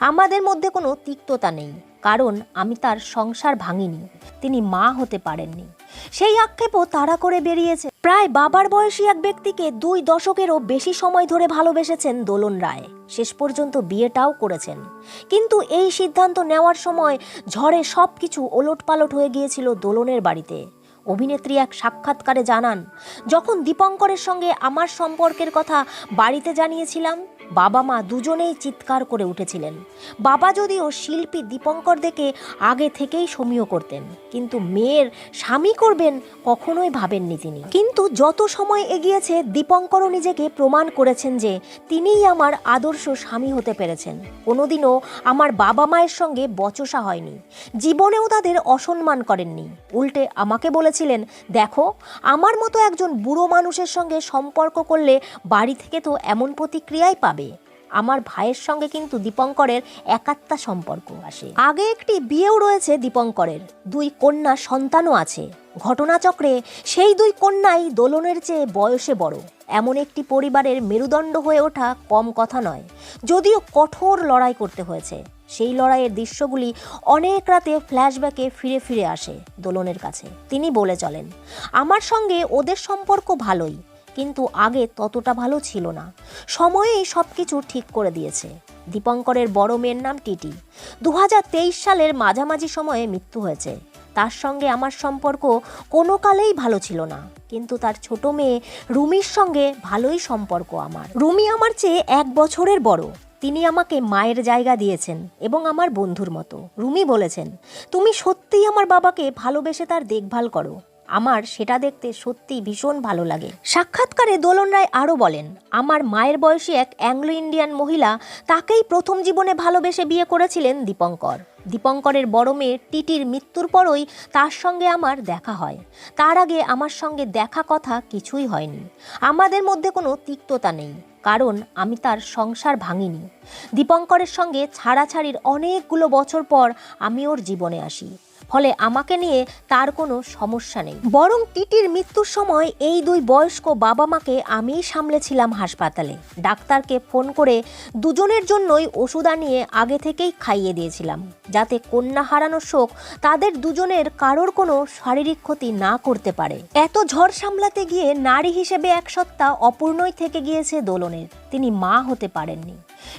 আমাদের মধ্যে কোনো তিক্ততা নেই, কারণ আমি তার সংসার ভাঙিনি, তিনি মা হতে পারেননি। সেই আক্ষেপও তাড়া করে বেরিয়েছে। প্রায় বাবার বয়সী এক ব্যক্তিকে দুই দশকেরও বেশি সময় ধরে ভালোবেসেছেন দোলন রায়। শেষ পর্যন্ত বিয়েটাও করেছেন। কিন্তু এই সিদ্ধান্ত নেওয়ার সময় ঝড়ে সব কিছু ওলটপালট হয়ে গিয়েছিল দোলনের বাড়িতে। অভিনেত্রী এক সাক্ষাৎকারে জানান, যখন দীপঙ্করের সঙ্গে আমার সম্পর্কের কথা বাড়িতে জানিয়েছিলাম বাবা মা দুজনেই চিৎকার করে উঠেছিলেন। বাবা যদিও শিল্পী দীপঙ্কর দেখে আগে থেকেই সমীহ করতেন, কিন্তু মেয়ের স্বামী করবেন কখনোই ভাবেননি তিনি। কিন্তু যত সময় এগিয়েছে, দীপঙ্করও নিজেকে প্রমাণ করেছেন যে তিনিই আমার আদর্শ স্বামী হতে পেরেছেন। কোনোদিনও আমার বাবা মায়ের সঙ্গে বচসা হয়নি। জীবনেও তাদের অসম্মান করেননি। উল্টে আমাকে বলেছিলেন, দেখো, আমার মতো একজন বুড়ো মানুষের সঙ্গে সম্পর্ক করলে বাড়ি থেকে তো এমন প্রতিক্রিয়াই পাবে। আমার ভাইয়ের সঙ্গে কিন্তু দীপঙ্করের একাত্তা সম্পর্ক আসে। আগে একটি বিয়েও রয়েছে দীপঙ্করের। দুই কন্যা সন্তানও আছে। ঘটনাচক্রে সেই দুই কন্যাই দোলনের চেয়ে বয়সে বড়। এমন একটি পরিবারের মেরুদণ্ড হয়ে ওঠা কম কথা নয়। যদিও কঠোর লড়াই করতে হয়েছে। সেই লড়াইয়ের দৃশ্যগুলি অনেক রাতে ফ্ল্যাশব্যাকে ফিরে ফিরে আসে দোলনের কাছে। তিনি বলে চলেন, আমার সঙ্গে ওদের সম্পর্ক ভালোই। কিন্তু আগে ততটা ভালো ছিল না। সময়েই সব কিছু ঠিক করে দিয়েছে। দীপঙ্করের বড় মেয়ের নাম টিটি। দু হাজার তেইশ সালের মাঝামাঝি সময়ে মৃত্যু হয়েছে। তার সঙ্গে আমার সম্পর্ক কোনো কালেই ভালো ছিল না। কিন্তু তার ছোট মেয়ে রুমির সঙ্গে ভালোই সম্পর্ক আমার। রুমি আমার চেয়ে এক বছরের বড়। তিনি আমাকে মায়ের জায়গা দিয়েছেন এবং আমার বন্ধুর মতো। রুমি বলেছেন, তুমি সত্যিই আমার বাবাকে ভালোবেসে তার দেখভাল করো। আমার সেটা দেখতে সত্যি ভীষণ ভালো লাগে। সাক্ষাৎকারে দোলন রায় আরও বলেন, আমার মায়ের বয়সী এক অ্যাংলো ইন্ডিয়ান মহিলা, তাকেই প্রথম জীবনে ভালোবেসে বিয়ে করেছিলেন দীপঙ্কর। দীপঙ্করের বড় মেয়ে টিটির মৃত্যুর পরই তার সঙ্গে আমার দেখা হয়। তার আগে আমার সঙ্গে দেখা কথা কিছুই হয়নি। আমাদের মধ্যে কোনো তিক্ততা নেই, কারণ আমি তার সংসার ভাঙিনি। দীপঙ্করের সঙ্গে ছাড়াছাড়ির অনেকগুলো বছর পর আমি ওর জীবনে আসি। ফলে আমাকে নিয়ে তার কোনো সমস্যা নেই। বরং টিটির মৃত্যুর সময় এই দুই বয়স্ক বাবা মাকে আমিই সামলেছিলাম হাসপাতালে। ডাক্তারকে ফোন করে দুজনের জন্যই ওষুধ আনিয়ে আগে থেকেই খাইয়ে দিয়েছিলাম, যাতে কন্যা হারানোর শোক তাদের দুজনের কারোর কোনো শারীরিক ক্ষতি না করতে পারে। এত ঝড় সামলাতে গিয়ে নারী হিসেবে এক সত্তা অপূর্ণই থেকে গিয়েছে দোলনের। তিনি মা হতে পারেননি।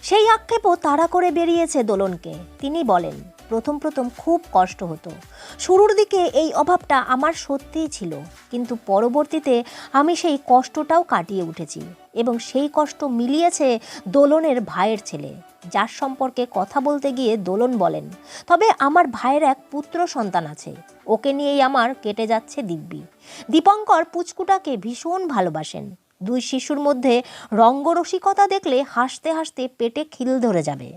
সেই আক্ষেপও তাড়া করে বেরিয়েছে দোলনকে। তিনি বলেন প্রথম প্রথম খুব কষ্ট হতো। শুরুর দিকে এই অভাবটা আমার সত্যিই ছিল, কিন্তু পরবর্তীতে আমি সেই কষ্টটাও কাটিয়ে উঠেছি এবং সেই কষ্ট মিলিয়েছে দোলনের ভাইয়ের ছেলে, যার সম্পর্কে কথা বলতে গিয়ে দোলন বলেন, তবে আমার ভাইয়ের এক পুত্র সন্তান আছে, ওকে নিয়েই আমার কেটে যাচ্ছে দিব্যি। দীপঙ্কর পুচকুটাকে ভীষণ ভালোবাসেন। দুই শিশুর মধ্যে রঙ্গরসিকতা দেখলে হাসতে হাসতে পেটে খিল ধরে যাবে।